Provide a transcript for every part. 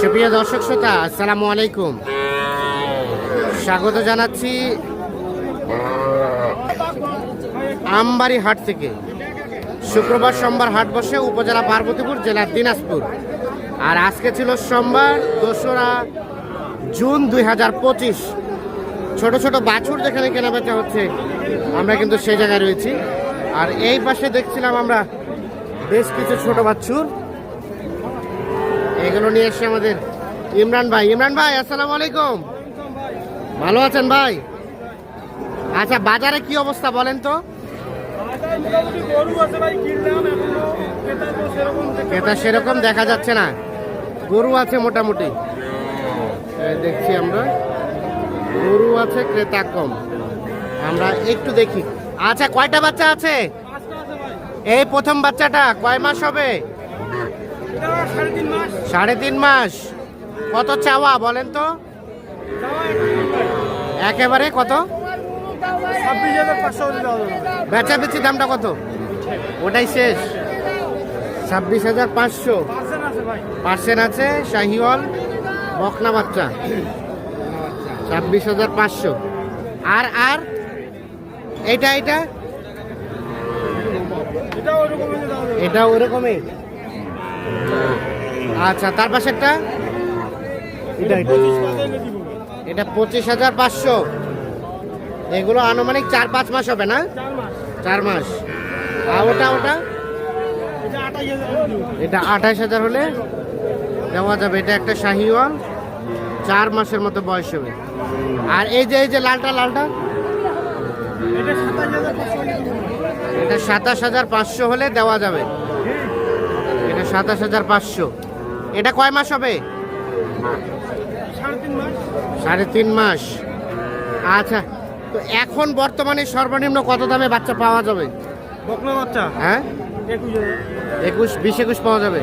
সুপ্রিয় দর্শক শ্রোতা, আসসালামু আলাইকুম। স্বাগত জানাচ্ছি আমবাড়ি হাট থেকে। শুক্রবার সোমবার হাট বসে উপজেলা পার্বতীপুর জেলার দিনাজপুর। আর আজকে ছিল সোমবার, দোসরা জুন দুই হাজার পঁচিশ। ছোটো ছোটো বাছুর যেখানে কেনাবেচা হচ্ছে, আমরা কিন্তু সেই জায়গায় রয়েছি। আর এই পাশে দেখছিলাম আমরা বেশ কিছু ছোট বাছুর। এগুলো নিয়ে এসছে আমাদের ইমরান ভাই। ইমরান ভাই, আসসালামু আলাইকুম। ভালো আছেন ভাই? আচ্ছা বাজারে কি অবস্থা বলেন তো? ক্রেতা সেরকম দেখা যাচ্ছে না। গরু আছে মোটামুটি। দেখছি আমরা। গরু আছে, ক্রেতা কম। আমরা একটু দেখি। আচ্ছা কয়টা বাচ্চা আছে? এই প্রথম বাচ্চাটা কয় মাস হবে? সাড়ে তিন মাস। কত চাওয়া বলেন তো? একেবারে কত? বেচা বেচি দামটা কত? ওটাই শেষ। ছাব্বিশ হাজার পাঁচশো। পার্সেন্ট আছে শাহিওয়াল, বকনা বাচ্চা। ছাব্বিশ হাজার পাঁচশো। আর আর? এইটা এইটা? এটা ওরকমই। আচ্ছা তার পাশে একটা? এটা। পঁচিশ হাজার পাঁচশো। এগুলো আনুমানিক চার পাঁচ মাস হবে না? চার মাস। আর ওটা ওটা? এটা আঠাশ হাজার হলে দেওয়া যাবে। এটা একটা শাহিওয়াল। চার মাসের মতো বয়স হবে। আর এই যে এই যে লালটা লালটা? এটা সাতাশ হাজার পাঁচশো হলে দেওয়া যাবে। সাতাশ হাজার পাঁচশো। এটা কয় মাস হবে? সাড়ে তিন মাস। আচ্ছা তো এখন বর্তমানে সর্বনিম্ন কত দামে বাচ্চা পাওয়া যাবে? বকনা বাচ্চা? হ্যাঁ? একুশ বিশ একুশ পাওয়া যাবে?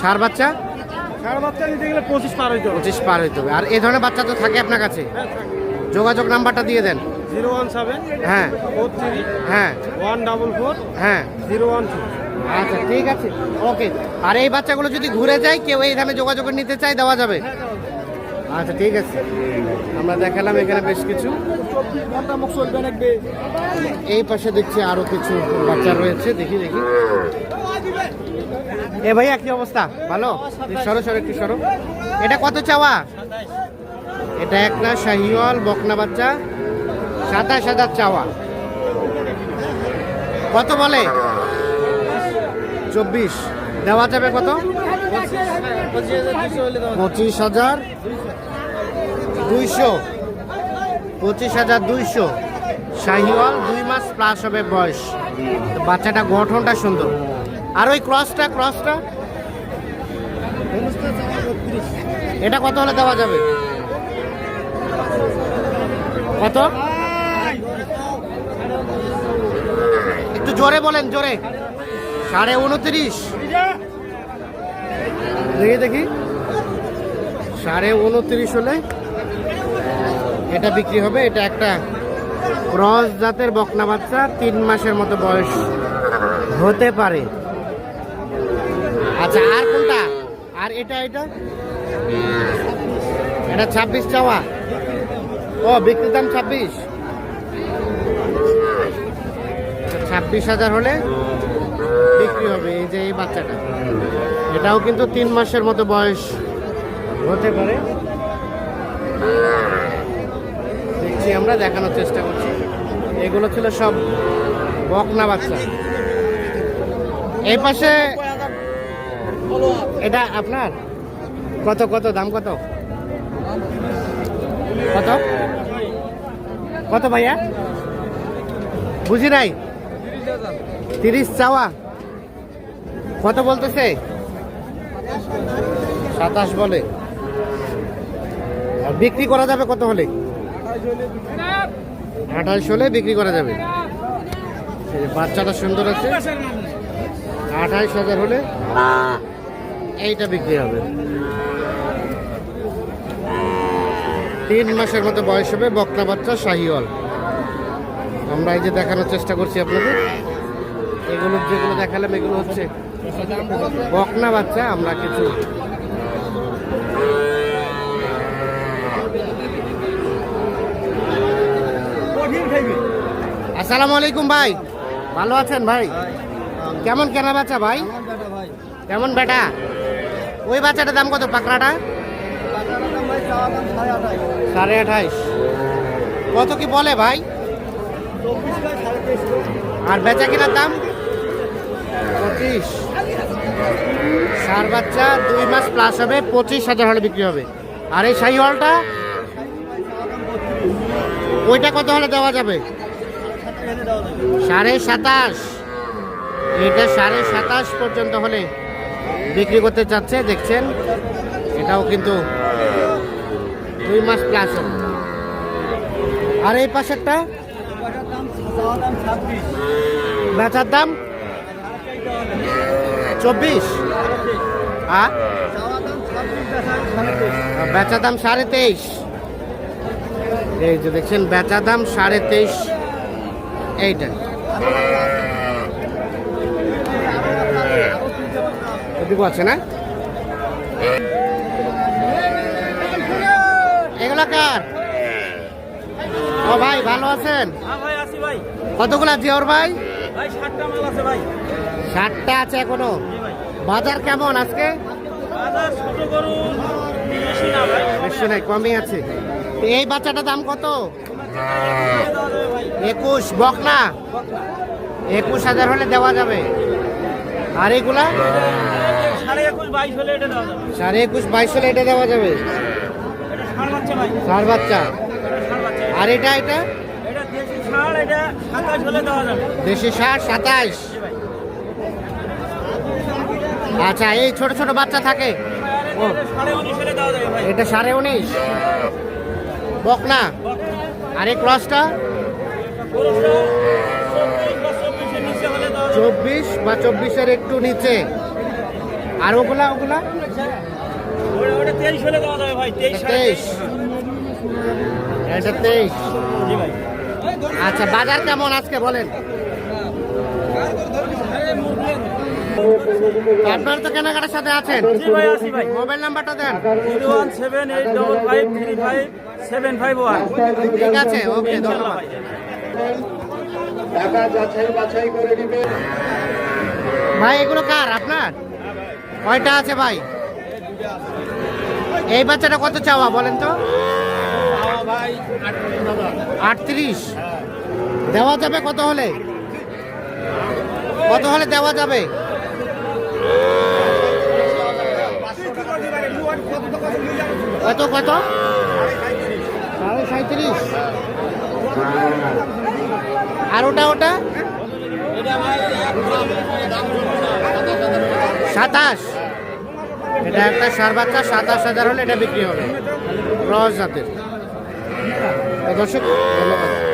সার বাচ্চা? পঁচিশ পার হইতে হবে। পঁচিশ পার হইতে হবে। আর এই ধরনের বাচ্চা তো থাকে আপনার কাছে? যোগাযোগ নাম্বারটা দিয়ে দেন। জিরো ওয়ান সেভেন হ্যাঁ। ফোর থ্রি হ্যাঁ। ওয়ান ডাবল ফোর হ্যাঁ। Zero one two. আচ্ছা ঠিক আছে। ওকে আর এই বাচ্চাগুলো যদি ঘুরে যায়, কেউ এই দামে যোগাযোগ নিতে চাই দেওয়া যাবে। আচ্ছা ঠিক আছে। আমরা দেখালাম এখানে বেশ কিছু। এই পাশে দেখছি আরও কিছু বাচ্চা রয়েছে। দেখি দেখি। এ ভাইয়া, কি অবস্থা? ভালো? সরো সরো, একটু সরো। এটা কত চাওয়া? এটা একটা শাহিওয়াল, বকনা বাচ্চা। সাতাশ হাজার চাওয়া। কত বলে? চব্বিশ। দেওয়া যাবে কত? পঁচিশ হাজার দুইশো। পঁচিশ হাজার দুইশো। শাহিওয়াল দুই মাস প্লাস হবে বয়স। বাচ্চাটা গঠনটা সুন্দর। আর ওই ক্রসটা ক্রসটা এটা কত হলে দেওয়া যাবে? কত? একটু জোরে বলেন, জোরে। সাড়ে উনত্রিশ। দেখি দেখি। সাড়ে উনত্রিশ হলে এটা বিক্রি হবে। এটা একটা ক্রস জাতের বকনা বাচ্চা, তিন মাসের মতো বয়স হতে পারে। আচ্ছা আর কোনটা? আর এটা এটা? এটা ছাব্বিশ চাওয়া। ও, বিক্রির দাম ছাব্বিশ। ছাব্বিশ হাজার হলে বিক্রি হবে এই যে এই বাচ্চাটা। এটাও কিন্তু তিন মাসের মতো বয়স হতে পারে। দেখছি, আমরা দেখানোর চেষ্টা করছি। এগুলো ছিল সব বকনা বাচ্চা। এই পাশে এটা আপনার? কত কত, দাম কত? কত? কত ভাইয়া? বুঝি নাই? তিরিশ চাওয়া। কত বলতেছে? সাতাশ বলে। আর বিক্রি করা যাবে কত হলে? আঠাশ হলে বিক্রি করা যাবে। বাচ্চাটা সুন্দর আছে। আঠাইশ হাজার হলে এইটা বিক্রি হবে। তিন মাসের মতো বয়স হবে বকনা বাচ্চা শাহিওয়াল। আমরা এই যে দেখানোর চেষ্টা করছি আপনাদের। এগুলো যেগুলো দেখালাম, এগুলো হচ্ছে বকনা বাচ্চা, আমরা কিছু আসসালামু আলাইকুম ভাই। ভালো আছেন ভাই? কেমন কেনা বাচ্চা ভাই? কেমন বেটা? ওই বাচ্চাটার দাম কত, পাকড়াটা? সাড়ে আঠাইশ। কত কি বলে ভাই? আর বেচা কেনার দাম? পঁচিশ। সার বাচ্চা দুই মাস প্লাস হবে, পঁচিশ হাজার হলে বিক্রি হবে। আর এই সাই হলটা ওইটা কত হলে দেওয়া যাবে? সাড়ে সাতাশ। এটা সাড়ে সাতাশ পর্যন্ত হলে বিক্রি করতে চাচ্ছে, দেখছেন? এটাও কিন্তু দুই মাস প্লাস হবে। আর এই পাশেরটা? বেচার দাম চব্বিশ। তেইশ বেচা দাম সাড়ে তেইশ। এই যে দেখছেন বেচা দাম সাড়ে তেইশ। এইটা। এদিকেও আছে না? এগুলা কার? ও ভাই ভালো আছেন? হ্যাঁ কতগুলা জিওর ভাই? ভাই ষাটটা মাল আছে ভাই। ষাটটা আছে এখনও। বাজার কেমন আজকে? বেশি নাই কমই আছে। এই বাচ্চাটার দাম কত? একুশ বকনা? একুশ হাজার হলে দেওয়া যাবে। আর এগুলা? সাড়ে একুশ বাইশ হলে এটা দেওয়া যাবে। ষাট বাচ্চা আর এটা এটা? দেশি ষাট সাতাইশ আচ্ছা এই ছোট ছোট বাচ্চা থাকে। ও, এটা সাড়ে উনিশ। বকনা আর এই ক্রসটা? চব্বিশ বা চব্বিশের একটু নিচে। আর ওগুলা ওগুলা? তেইশ। এটা তেইশ। আচ্ছা বাজার কেমন আজকে বলেন? আপনার তো কেনাকাটার সাথে আছেন। জি ভাই আসি ভাই। মোবাইল নাম্বারটা দেন। Zero one seven eight double five three five seven five one. ঠিক আছে ওকে ধন্যবাদ। ভাই টাকা যাচাই বাছাই করে দিবে ভাই এগুলো কার? আপনার? কয়টা আছে ভাই? এই বাচ্চাটা কত চাওয়া বলেন তো? আটত্রিশ। দেওয়া যাবে কত হলে? কত হলে দেওয়া যাবে? কত কত? সাড়ে সাঁত্রিশ আর ওটা ওটা? সাতাশ। এটা একটা সার বাচ্চা, সাতাশ হাজার হলে এটা বিক্রি হবে। রস জাতের। দর্শক, ধন্যবাদ।